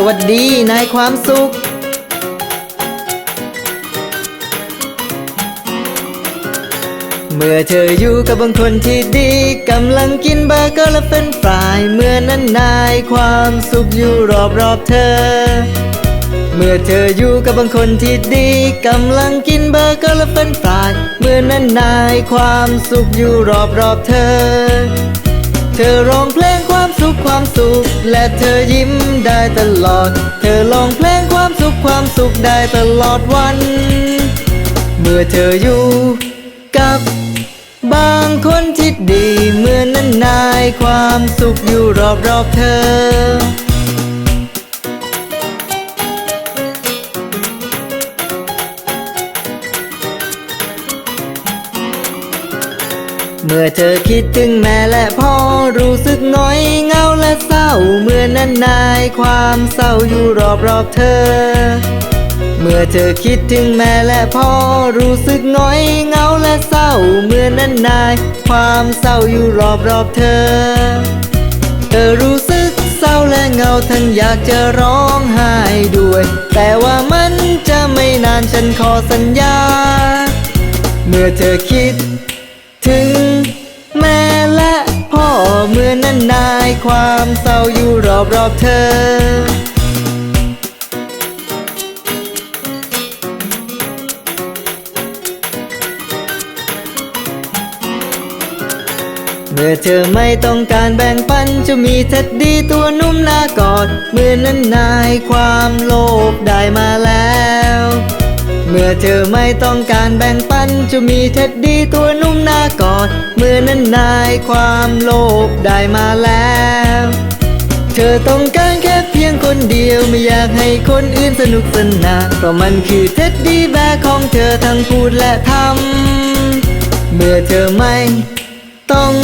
สวัสดีนายความสุข เมื่อเธออยู่กับบางคนที่ดีกำลังกินเบอร์เกอร์และเฟรนฟราย เมื่อนั้นนายความสุขอยู่รอบรอบเธอ เมื่อเธออยู่กับบางคนที่ดีกำลังกินเบอร์เกอร์และเฟรนฟราย เมื่อนั้นนายความสุขอยู่รอบรอบเธอ เธอร้องเพลง สุขความสุข และเธอยิ้มได้ตลอด เธอลองเพลงความสุขความสุขได้ตลอดวัน เมื่อเธออยู่กับบางคนที่ดีเมื่อนั้นนายความสุขอยู่รอบรอบๆเธอ เมื่อเธอคิดถึงแม่และพ่อรู้สึกน้อยเงาและเศร้าเมื่อนั้นนายความเศร้าอยู่รอบรอบเธอ เมื่อเธอคิดถึงแม่และพ่อรู้สึกน้อยเงาและเศร้าเมื่อนั้นนายความเศร้าอยู่รอบรอบเธอ เธอรู้สึกเศร้าและเงาทั้งอยากจะร้องไห้ด้วย แต่ว่ามันจะไม่นานฉันขอสัญญา เมื่อเธอคิดถึง นนายความเศร้าอยู่รอบรอบๆเธอเมื่อเธอไม่ต้องการแบ่งปันจะมีเท็ดดีตัวนุ่มหน้ากอดเมื่อนั้นนายความโลภได้มาแล้ว มื่อเธอไม่ต้องการแบ่งปัน จะมีเท็ดดี้ตัวนุ่มหน้ากอด เมื่อนั้นนายความโลภได้มาแล้ว เธอต้องการแค่เพียงคนเดียวไม่อยากให้คนอื่นสนุกสนานเพราะมันคือเท็ดดี้แบกของเธอทั้งพูดและทำเมื่อเธอไม่ต้อง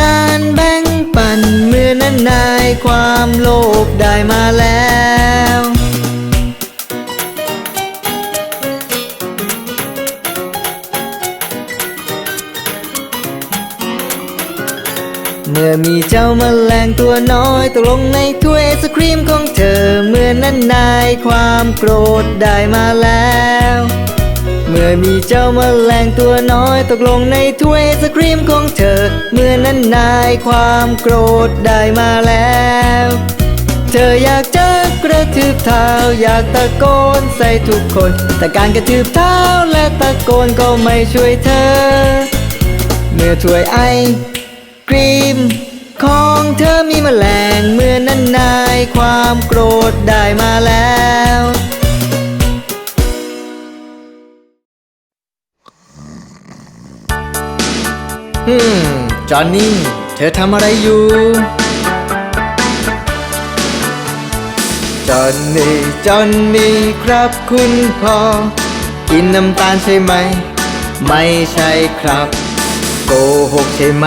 การแบ่งปันเมื่อนั้นนายความโลภได้มาแล้ว มื่อมีเจ้าแมลงตัวน้อยตกลงในถ้วยไอศครีมของเธอ เมื่อนั้นนายความโกรธได้มาแล้ว เมื่อมีเจ้าแมลงตัวน้อยตกลงในถ้วยไอศครีมของเธอ เมื่อนั้นนายความโกรธได้มาแล้ว เธออยากจะกระทืบเท้าอยากตะโกนใส่ทุกคน แต่การกระทืบเท้าและตะโกนก็ไม่ช่วยเธอ เมื่อถ้วยไอ กรีม ของเธอมีแมลงเมื่อนั้นนายความโกรธได้มาแล้วฮึมจอนนี่ เธอทำอะไรอยู่ จอนนี่ จอนนี่ ครับคุณพ่อ กินน้ำตาลใช่ไหม ไม่ใช่ครับ โกหกใช่ไหม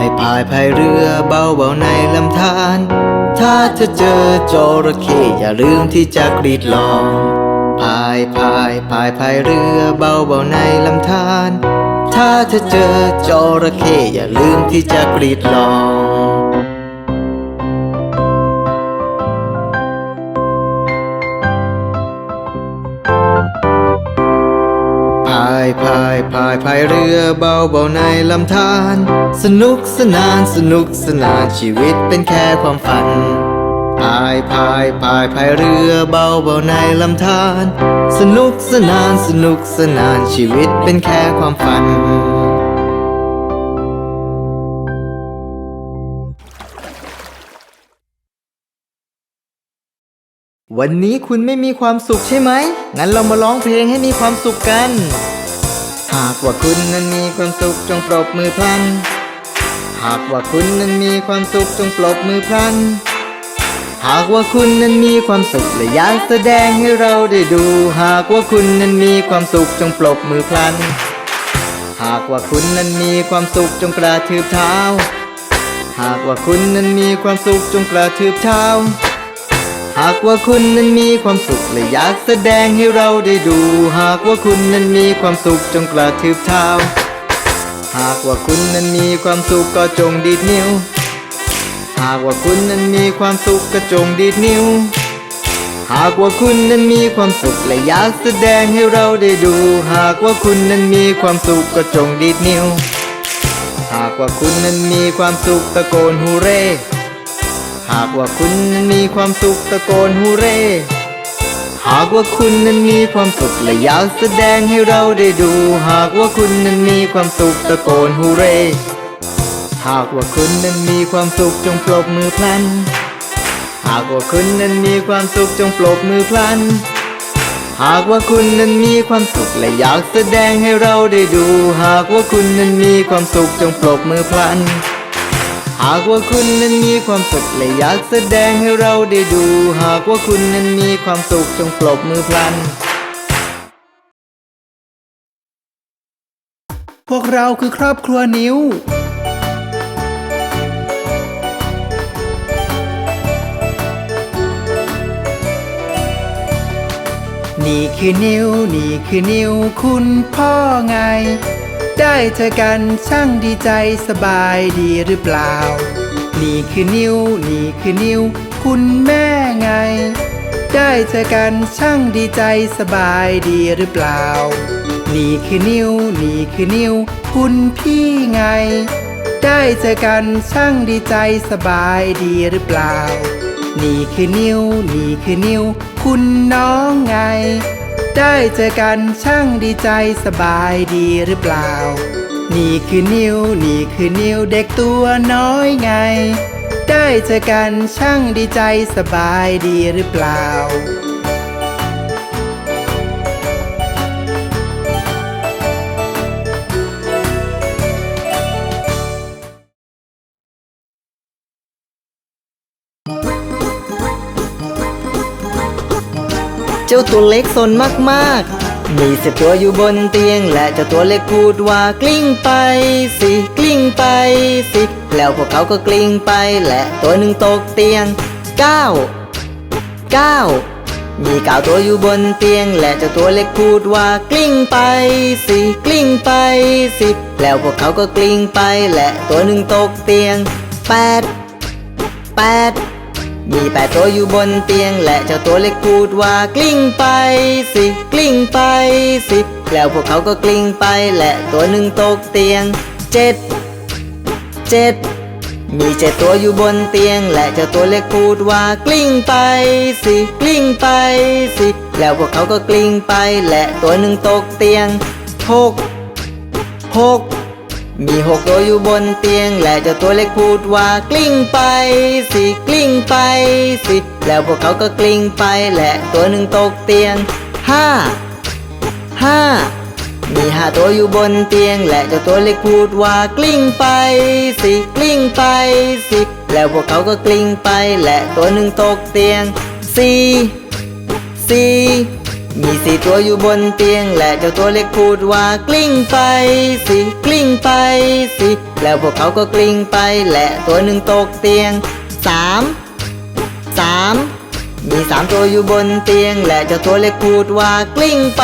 ายพายพายเรือเบาเบาในลำธารถ้าเธอเจอจระเข้อย่าลืมที่จะกรีดร้องพายพายพายพายเรือเบาเบาในลำธารถ้าเธอเจอจระเข้อย่าลืมที่จะกรีดร้องายพายพายพายเรือเบาเบาในลำธารสนุกสนานสนุกสนานชีวิตเป็นแค่ความฝันพายพายพายพายเรือเบาเบาในลำธารสนุกสนานสนุกสนานชีวิตเป็นแค่ความฝันวันนี้คุณไม่มีความสุขใช่ไหม งั้นเรามาร้องเพลงให้มีความสุขกัน หากว่าคุณนั้นมีความสุขจงปรบมือพลัน หากว่าคุณนั้นมีความสุขจงปรบมือพลัน หากว่าคุณนั้นมีความสุขและอยากแสดงให้เราได้ดู หากว่าคุณนั้นมีความสุขจงปรบมือพลัน หากว่าคุณนั้นมีความสุขจงกระทืบเท้า หากว่าคุณนั้นมีความสุขจงกระทืบเท้าากว่าคุณนั้นมีความสุขและอยากแสดงให้เราได้ดู หากว่าคุณนั้นมีความสุขจงกระทืบเท้า หากว่าคุณนั้นมีความสุขก็จงดีดนิ้ว หากว่าคุณนั้นมีความสุขก็จงดีดนิ้ว หากว่าคุณนั้นมีความสุขและอยากแสดงให้เราได้ดู หากว่าคุณนั้นมีความสุขก็จงดีดนิ้ว หากว่าคุณนั้นมีความสุขตะโกนฮูเร่ หากว่าคุณนั้นมีความสุขตะโกนฮูเร่ หากว่าคุณนั้นมีความสุขและอยากแสดงให้เราได้ดู หากว่าคุณนั้นมีความสุขตะโกนฮูเร่ หากว่าคุณนั้นมีความสุขจงปรบมือพลัน หากว่าคุณนั้นมีความสุขจงปรบมือพลัน หากว่าคุณนั้นมีความสุขและอยากแสดงให้เราได้ดู หากว่าคุณนั้นมีความสุขจงปรบมือพลัน หากว่าคุณนั้นมีความสุขและอยากแสดงให้เราได้ดู หากว่าคุณนั้นมีความสุขจงปรบมือพลัน พวกเราคือครอบครัวนิ้ว นี่คือนิ้ว นี่คือนิ้ว คุณพ่อไง ได้เจอกันช่างดีใจสบายดีหรือเปล่า นี่คือนิ้ว นี่คือนิ้ว คุณแม่ไง ได้เจอกันช่างดีใจสบายดีหรือเปล่า นี่คือนิ้ว นี่คือนิ้ว คุณพี่ไง ได้เจอกันช่างดีใจสบายดีหรือเปล่า นี่คือนิ้ว นี่คือนิ้ว คุณน้องไง ได้เจอกันช่างดีใจสบายดีหรือเปล่า นี่คือนิ้วนี่คือนิ้วเด็กตัวน้อยไง ได้เจอกันช่างดีใจสบายดีหรือเปล่า เจ้าตัวเล็กสนมากๆ มีสียตัวอยู่บนเตียง และเจ้าตัวเล็กพูดว่ากลิ้งไปสิกลิ้งไปสิ แล้วพวกเขาก็กลิ้งไป และตัวหนึ่งตกเตียงเก้าเก้ามีเก้าตัวอยู่บนเตียง และเจ้าตัวเล็กพูดว่ากลิ้งไปสิกลิ้งไปสิ แล้วพวกเขาก็กลิ้งไป และตัวหนึ่งตกเตียงแปดแปด มีแปดตัวอยู่บนเตียงและเจ้าตัวเล็กพูดว่ากลิ้งไปสิกลิ้งไปสิ แล้วพวกเขาก็กลิ้งไปและตัวหนึ่งตกเตียงเจ็ดเจ็ดมีเจ็ดตัวอยู่บนเตียง และเจ้าตัวเล็กพูดว่ากลิ้งไปสิกลิ้งไปสิ แล้วพวกเขาก็กลิ้งไปและตัวหนึ่งตกเตียงหกหก มีหกตัวอยู่บนเตียง และเจ้าตัวเล็กพูดว่ากลิ้งไปสิกลิ้งไปสิ แล้วพวกเขาก็กลิ้งไป และตัวหนึ่งตกเตียงห้าห้ามีห้าตัวอยู่บนเตียง และเจ้าตัวเล็กพูดว่ากลิ้งไปสิกลิ้งไปสิแล้วพวกเขาก็กลิ้งไป และตัวหนึ่งตกเตียงสี่สี่ มีสี่ตัวอยู่บนเตียง และเจ้าตัวเล็กพูดว่ากลิ้งไปสิกลิ้งไปสิแล้วพวกเขาก็กลิ้งไป และตัวหนึ่งตกเตียงสามสามมีสามตัวอยู่บนเตียง และเจ้าตัวเล็กพูดว่ากลิ้งไป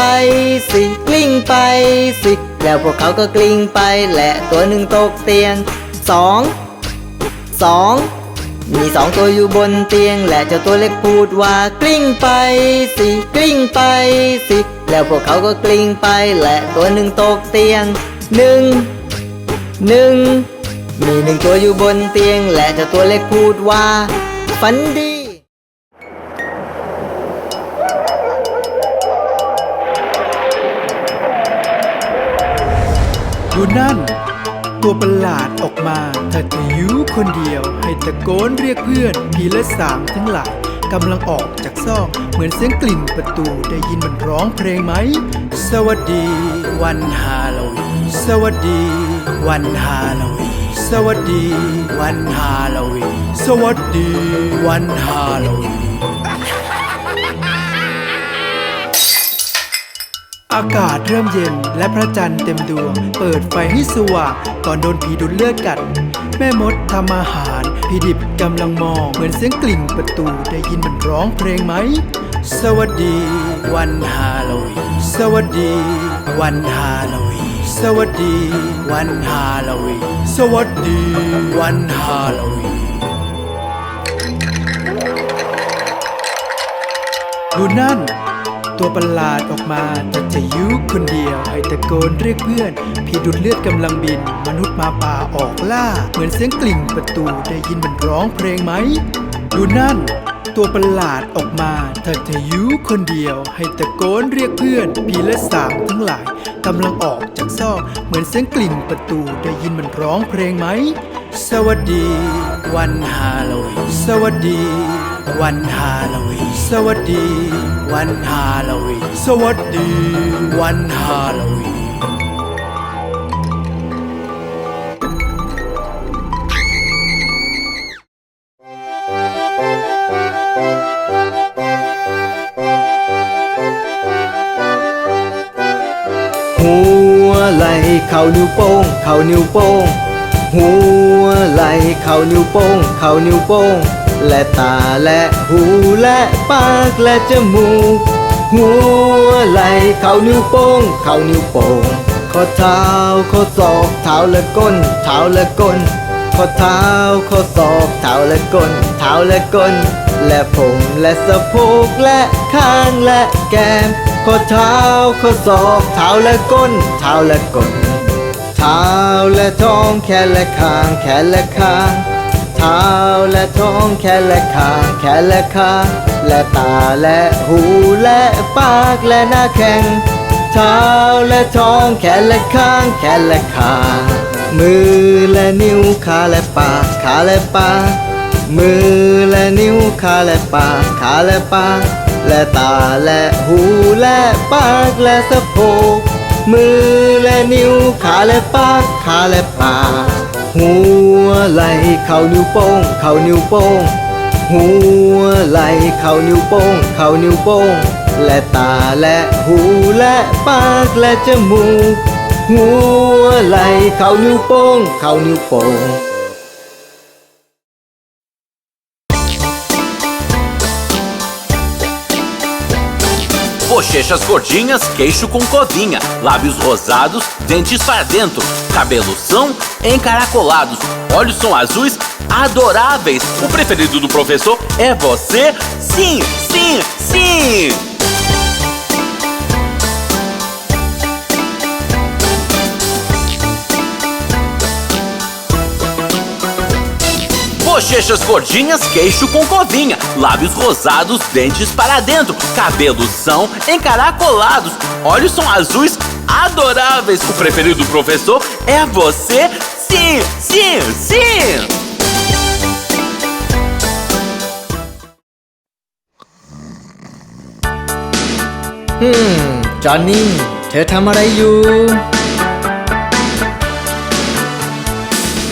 สิกลิ้งไปสิแล้วพวกเขาก็กลิ้งไป และตัวหนึ่งตกเตียงสองสอง มีสองตัวอยู่บนเตียง และเจ้าตัวเล็กพูดว่ากลิ้งไปสิกลิ้งไปสิ แล้วพวกเขาก็กลิ้งไปและตัวหนึ่งตกเตียงหนึ่งหนึ่งมีหนึ่งตัวอยู่บนเตียง และเจ้าตัวเล็กพูดว่าฝันดีดูนั่น ตัวประหลาดออกมาถ้าจะยูคนเดียว ให้ตะโกนเรียกเพื่อนผีและสางทั้งหลายกำลังออกจากซอกเหมือนเสียงกลิ่นประตูได้ยินมันร้องเพลงไหม สวัสดี วันฮาโลวีนสวัสดี วันฮาโลวีนสวัสดี วันฮาโลวีนสวัสดี วันฮาโลวีน อากาศเริ่มเย็นและพระจันทร์เต็มดวง เปิดไฟให้สว่างก่อนโดนผีดูดเลือดกัด แม่มดทำอาหารพีดิบกำลังมอง เหมือนเสียงกลิ่นประตูได้ยินมันร้องเพลงไหม สวัสดี วันฮาโลวีนสวัสดี วันฮาโลวีนสวัสดี วันฮาโลวีนสวัสดี วันฮาโลวีนดูนั่น ตัวประหลาดออกมาแต่จะยุคนเดียวให้ตะโกนเรียกเพื่อนพีดุดเลือดกำลังบิน มนุษย์มาป่าออกล่า เหมือนเสียงกลิ่งประตูได้ยินมันร้องเพลงไหม ดูนั่น ตัวประหลาดออกมาถ้าจะยุคนเดียว ให้ตะโกนเรียกเพื่อนพีและสางทั้งหลายกำลังออกจากซอก เหมือนเสียงกลิ่งประตูได้ยินมันร้องเพลงไหม สวัสดี วันฮาโลวีนสวัสดี วันฮาโลวีนสวัสดี วันฮาโลวีนสวัสดี วันฮาโลวีนหัวไหลเข่านิ้วโป้ง เข่านิ้วโป้ง หัวไหลเข่านิ้วโป้งเข่านิ้วโป้ง และตาและหูและปากและจมูก หัวไหลเข่านิ้วโป้งเข่านิ้วโป้งข้อเท้าข้อศอกเท้าและก้นเท้าและก้นข้อเท้าข้อศอกเท้าและก้นเท้าและก้น และผมและสะโพกและข้างและแก้มข้อเท้าข้อศอกเท้าและก้นเท้าและก้น เท้าและท้องแขนและคางแขนและคางเท้าและท้องแขนและคางแขนและคางและตาและหูและปากและหน้าแข้งเท้าและท้องแขนและคางแขนและคางมือและนิ้วขาและปากขาและปากมือและนิ้วขาและปากขาและปากและตาและหูและปากและสะโพก มือและนิ้วขาและปากขาและปากหัวไหลเข่านิ้วโป้งเข่านิ้วโป้งหัวไหลเข่านิ้วโป้งเข่านิ้วโป้งและตาและหูและปากและจมูกหัวไหลเข่านิ้วโป้งเข่านิ้วโป้ง Bochechas gordinhas, queixo com covinha, lábios rosados, dentes para dentro, cabelos são encaracolados, olhos são azuis, adoráveis. O preferido do professor é você? Sim, sim, sim! Bochechas gordinhas, queixo com covinha, lábios rosados, dentes para dentro, cabelos são encaracolados, olhos são azuis, adoráveis. O preferido do professor é você? Sim, sim, sim! อืม จอห์นนี่ เธอทำอะไรอยู่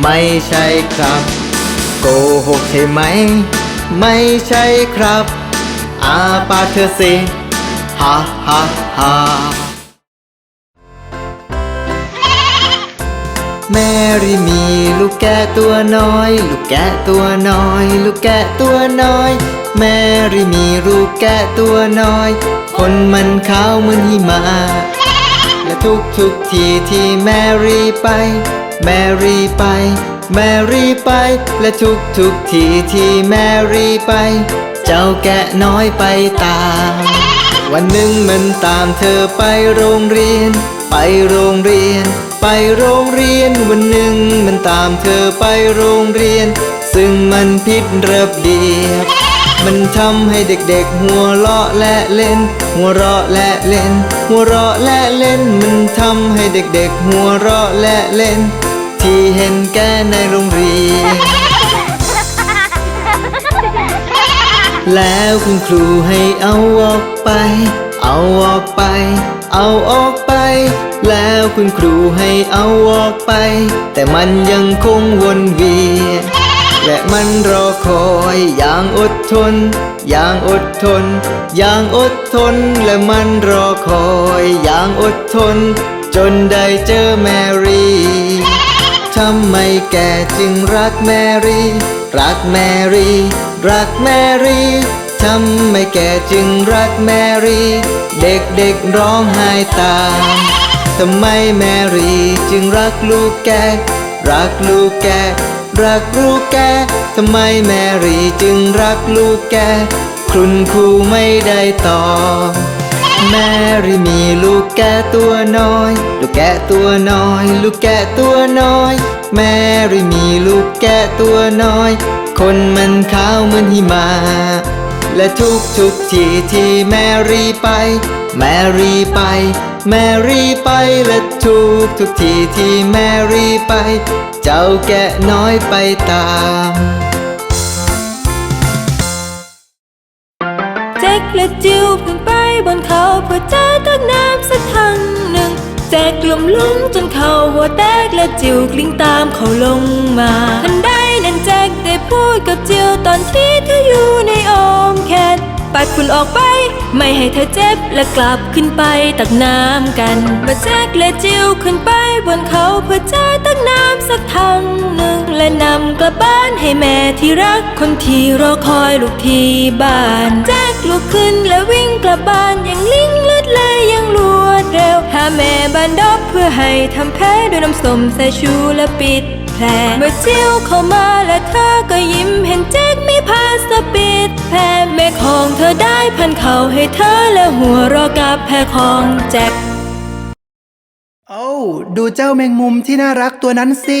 ไม่ใช่ครับ โกหกใช่ไหม ไม่ใช่ครับ อาปาเธอสิฮ่าฮ่าฮ่าแมรี่มีลูกแกะตัวน้อย ลูกแกะตัวน้อย ลูกแกะตัวน้อย แมรี่มีลูกแกะตัวน้อย คนมันขาวเหมือนหิมะและทุกทุกทีที่แมรี่ไป แมรี่ไป แมรี่ไป และทุกทุกทีที่แมรี่ไป เจ้าแกะน้อยไปตาม วันหนึ่งมันตามเธอไปโรงเรียน ไปโรงเรียน ไปโรงเรียน วันหนึ่งมันตามเธอไปโรงเรียน ซึ่งมันผิดระเบียบมันทำให้เด็กๆ หัวเราะและเล่น หัวเราะและเล่น หัวเราะและเล่น มันทำให้เด็กๆ หัวเราะและเล่น ที่เห็นแก่ในโรงเรียน แล้วคุณครูให้เอาออกไป เอาออกไป เอาออกไป แล้วคุณครูให้เอาออกไป แต่มันยังคงวนเวียนและมันรอคอยอย่างอดทน อย่างอดทน อย่างอดทน และมันรอคอยอย่างอดทน จนได้เจอแมรี่ำไมแกจึงรักแมรี่ รักแมรี่ รักแมรี่ทำไมแกจึงรักแมรี่ เด็กๆร้องไห้ตามทำไมแมรี่จึงรักลูกแก รักลูกแก รักลูกแกทำไมแมรี่จึงรักลูกแก คุณครูไม่ได้ตอบ แมรี่มีลูกแกะตัวน้อย ลูกแกะตัวน้อย ลูกแกะตัวน้อย แมรี่มีลูกแกะตัวน้อย คนมันขาวเหมือนหิมะและทุกทุกทีที่แมรี่ไป แมรี่ไป แมรี่ไป และทุกทุกทีที่แมรี่ไป เจ้าแกะน้อยไปตามแจ็คและจิวเพิ่งไป บนเขาเพื่อเจอตักน้ำสักทางหนึ่ง แจ็คกลุ่มลุงจนเขาหัวแตกและจิวกลิ้งตามเขาลงมาทันใดนั้นแจ็คได้พูดกับจิวตอนที่เธออยู่ในอ้อมแขนปัดฝุ่นออกไป ไม่ให้เธอเจ็บและกลับขึ้นไปตักน้ำกันมื่อแจ็คและจิวขึ้นไปบนเขาเพื่อเจอตักน้ำสักทางหนึ่งและนำกลับบ้าน ให้แม่ที่รักคนที่รอคอยลูกที่บ้าน แจ็คลุกขึ้นและวิ่งกลับบ้านอย่างลิงเลือดไหลอย่างรวดเร็ว หาแม่บ้านดอบเพื่อให้ทำแผลด้วยน้ำส้มสายชูและปิดแผลเมื่อเจียวเข้ามาและเธอก็ยิ้มเห็นแจ็คมีผ้าสปิดแผลแม่ของเธอได้พันเข่าให้เธอและหัวรอกับแผลของแจ็คโอ้ดูเจ้าแมงมุมที่น่ารักตัวนั้นสิ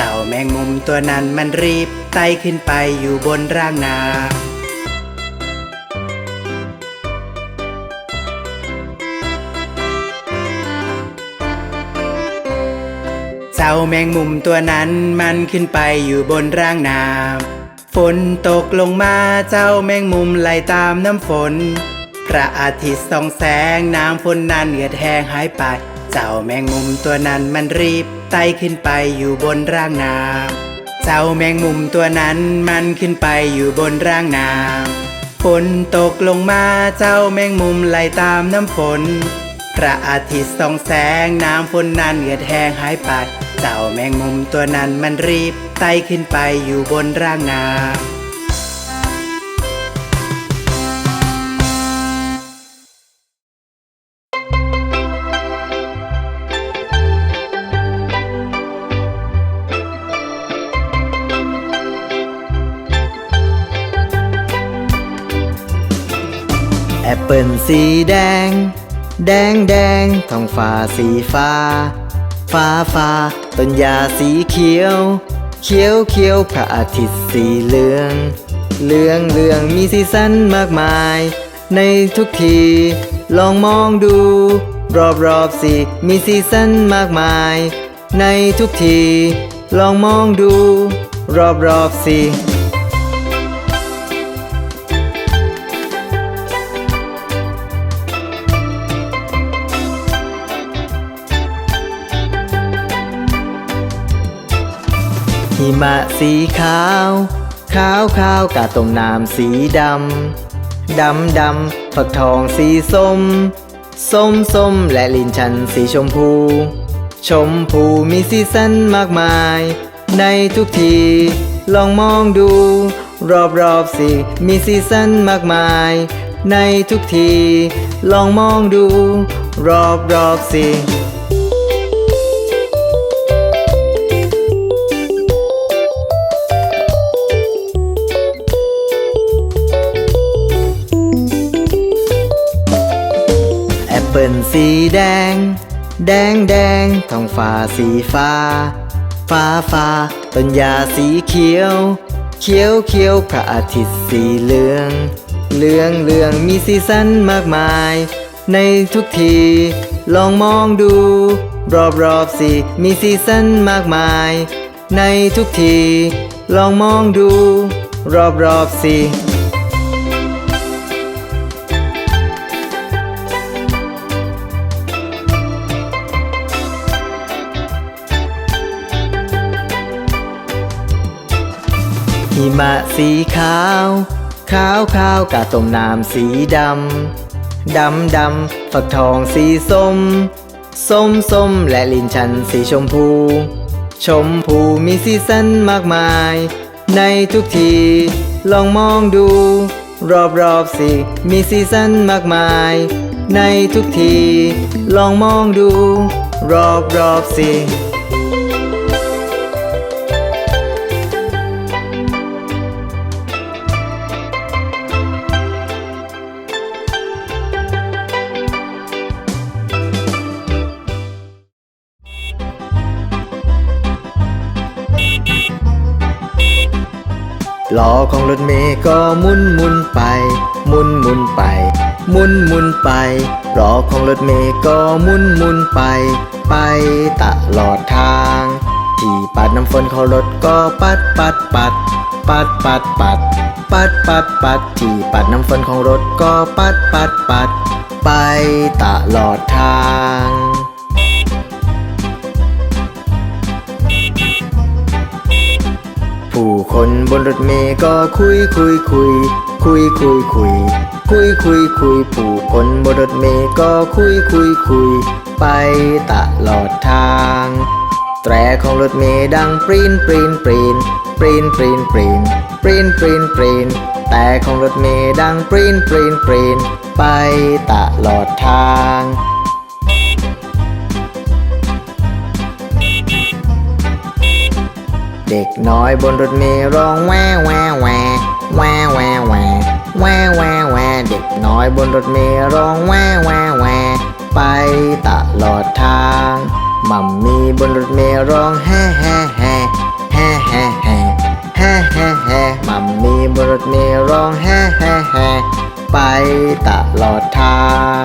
เจ้าแมงมุมตัวนั้นมันรีบไต่ขึ้นไปอยู่บนร่างน้ำเจ้าแมงมุมตัวนั้นมันขึ้นไปอยู่บนร่างน้ำฝนตกลงมาเจ้าแมงมุมไหลตามน้ำฝน พระอาทิตย์ส่องแสงน้ำฝนนั้นเหือดแห้งหายไป เจ้าแมงมุมตัวนั้นมันรีบ ไต่ขึ้นไปอยู่บนร่างน้ำเจ้าแมงมุมตัวนั้นมันขึ้นไปอยู่บนร่างน้ำฝนตกลงมาเจ้าแมงมุมไหลตามน้ำฝน พระอาทิตย์ส่องแสงน้ำฝนนั้นเหือดแห้งหายไปเจ้าแมงมุมตัวนั้นมันรีบไต่ขึ้นไปอยู่บนร่างน้ำ เปิลสีแดง แดงแดงท้องฟ้าสีฟ้า ฟ้าฟ้าต้นหญ้าสีเขียว เขียวเขียวพระอาทิตย์สีเหลือง เหลืองเหลืองมีสีสันมากมาย ในทุกที ลองมองดู รอบรอบสิมีสีสันมากมาย ในทุกที ลองมองดู รอบรอบสิ หิมะสีขาว ขาวขาวกาต้มน้ำสีดำ ดำดำฝักทองสีส้ม ส้มส้มและลินชันสีชมพู ชมพูมีสีสันมากมาย ในทุกที ลองมองดู รอบรอบสิมีสีสันมากมาย ในทุกที ลองมองดู รอบรอบสิ ปเปิลสีแดง แดงแดงท้องฟ้าสีฟ้า ฟ้าฟ้าต้นหญ้าสีเขียว เขียวเขียวพระอาทิตย์สีเหลือง เหลืองเหลืองมีสีสันมากมาย ในทุกที ลองมองดู รอบรอบสิมีสีสันมากมาย ในทุกที ลองมองดู รอบรอบสิ หิมะสีขาว ขาวขาวกาต้มน้ำสีดำ ดำดำฝักทองสีส้ม ส้มส้มและลินชันสีชมพู ชมพูมีสีสันมากมาย ในทุกที ลองมองดู รอบรอบสิ มีสีสันมากมาย ในทุกที ลองมองดู รอบรอบสิ รถเมย์ก็มุนมุนไป มุนมุนไป มุนมุนไปล้อของรถเมย์ก็มุนมุนไป ไปตลอดทาง ที่ปัดน้ำฝนของรถก็ปัดปัดปัด ปัดปัดปัด ปัดปัดปัดที่ปัดน้ำฝนของรถก็ปัดปัดปัด ไปตลอดทาง คนบนรถเมล์ก็คุยคุยคุย คุยคุยคุย คุยคุยคุยผู้คนบนรถเมล์ก็คุยคุยคุย ไปตลอดทาง แตรของรถเมล์ดังปรีนปรีนปรีนปรีนปรีนปรีนปรีนปรีนปรีนแต่ของรถเมล์ดังปรีนปรีนปรีนไปตลอดทาง เด็กน้อยบนรถเมล์ร้องแววแววแววแววแวแววแวแววแวเด็กน้อยบนรถเมล์ร้องแววแววแวไปตลอดทางมัมมี่บนรถเมล์ร้องแฮ่แฮ่แฮ่แฮ่แฮ่แฮ่แฮ่แฮ่แฮ่มัมมี่บนรถเมล์ร้องแฮ่แฮ่แฮ่ไปตลอดทาง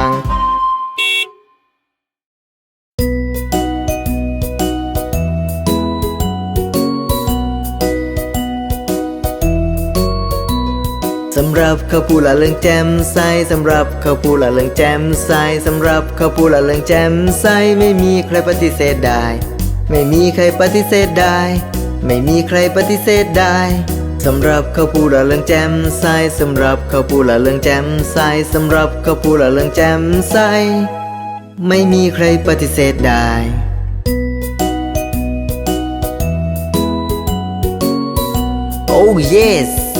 งำหรับเขาพูดละเรื่องแจ่มใสสำหรับเขาพูดละเรื่องแจ่มใสสำหรับเขาพูดละเรื่องแจ่มใสไม่มีใครปฏิเสธได้ ไม่มีใครปฏิเสธได้ ไม่มีใครปฏิเสธได้สำหรับเขาพูดละเรื่องแจ่มใสสำหรับเขาพูดละเรื่องแจ่มใสสำหรับเขาพูดละเรื่องแจ่มใสไม่มีใครปฏิเสธได้ Oh yes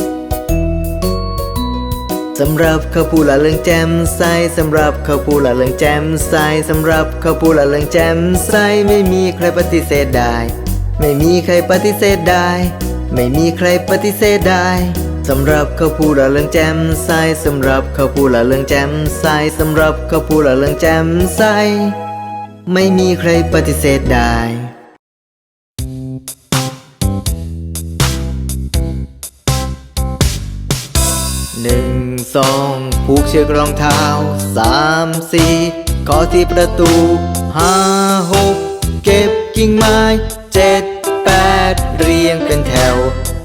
สำหรับเขาผู้ละเรื่องแจ่มใสสำหรับเขาผู้ละเรื่องแจ่มใสสำหรับเขาผู้ละเรื่องแจ่มใสไม่มีใครปฏิเสธได้ ไม่มีใครปฏิเสธได้ ไม่มีใครปฏิเสธได้สำหรับเขาผู้ละเรื่องแจ่มใสสำหรับเขาผู้ละเรื่องแจ่มใสสำหรับเขาผู้ละเรื่องแจ่มใสไม่มีใครปฏิเสธได้ สองผูกเชือกรองเท้าสามสี่ขอที่ประตูห้าหกเก็บกิ่งไม้เจ็ดแปดเรียงเป็นแถว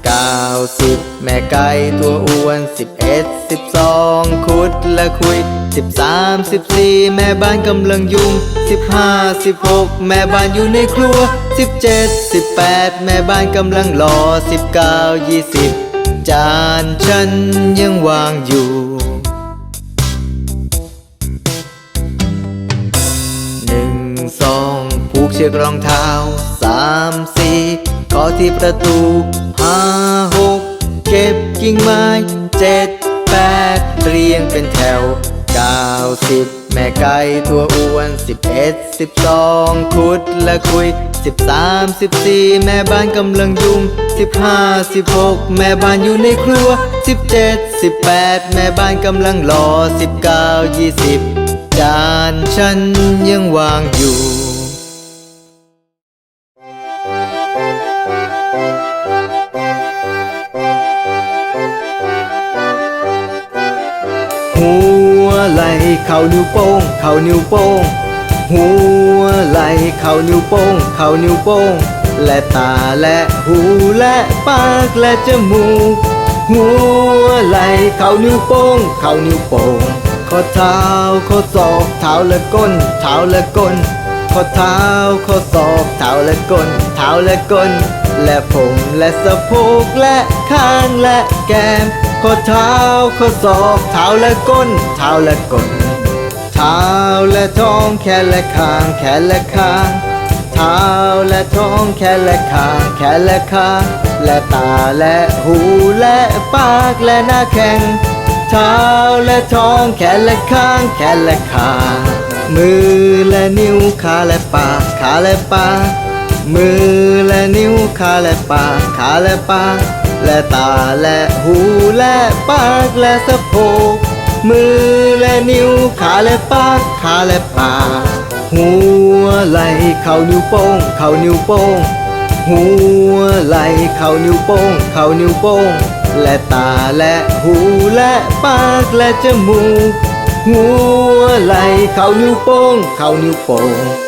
เก้าสิบแม่ไก่ตัวอ้วนสิบเอ็ดสิบสองขุดและคุยสิบสามสิบสี่แม่บ้านกำลังยุ่งสิบห้าสิบหกแม่บ้านอยู่ในครัวสิบเจ็ดสิบแปดแม่บ้านกำลังรอสิบเก้ายี่สิบ จานฉันยังวางอยู่ หนึ่งสองผูกเชือกรองเท้าสามสี่ขอที่ประตูห้าหกเก็บกิ่งไม้เจ็ดแปดเรียงเป็นแถวเก้าสิบ แม่ไก่ตัวอ้วนสิบเอ็ดสิบสองขุดและคุยสิบสามสิบสี่แม่บ้านกำลังยุ่งสิบห้าสิบหกแม่บ้านอยู่ในครัวสิบเจ็ดสิบแปดแม่บ้านกำลังรอสิบเก้ายี่สิบจานฉันยังวางอยู่ เข่านิ้วโป้ง เข่านิ้วโป้ง หัวไหลเข่านิ้วโป้ง เข่านิ้วโป้ง และตาและหูและปากและจมูก หัวไหลเข่านิ้วโป้ง เข่านิ้วโป้ง ข้อเท้าข้อศอกเท้าและก้น เท้าและก้น ข้อเท้าข้อศอกเท้าและก้น เท้าและก้น และผมและสะโพกและข้างและแก้มข้อเท้าข้อศอกเท้าและก้น เท้าและก้น เท้าและท้องแขนและคางแขนและคางเท้าและท้องแขนและคางแขนและคางและตาและหูและปากและหน้าแข้งเท้าและท้องแขนและคางแขนและคางมือและนิ้วขาและปากขาและปากมือและนิ้วขาและปากขาและปากและตาและหูและปากและสะโพก มือและนิ้วขาและปากขาและปากหัวไหลเข่านิ้วโป้งเข่านิ้วโป้งหัวไหลเข่านิ้วโป้งเข่านิ้วโป้งและตาและหูและปากและจมูกหัวไหลเข่านิ้วโป้งเข่านิ้วโป้ง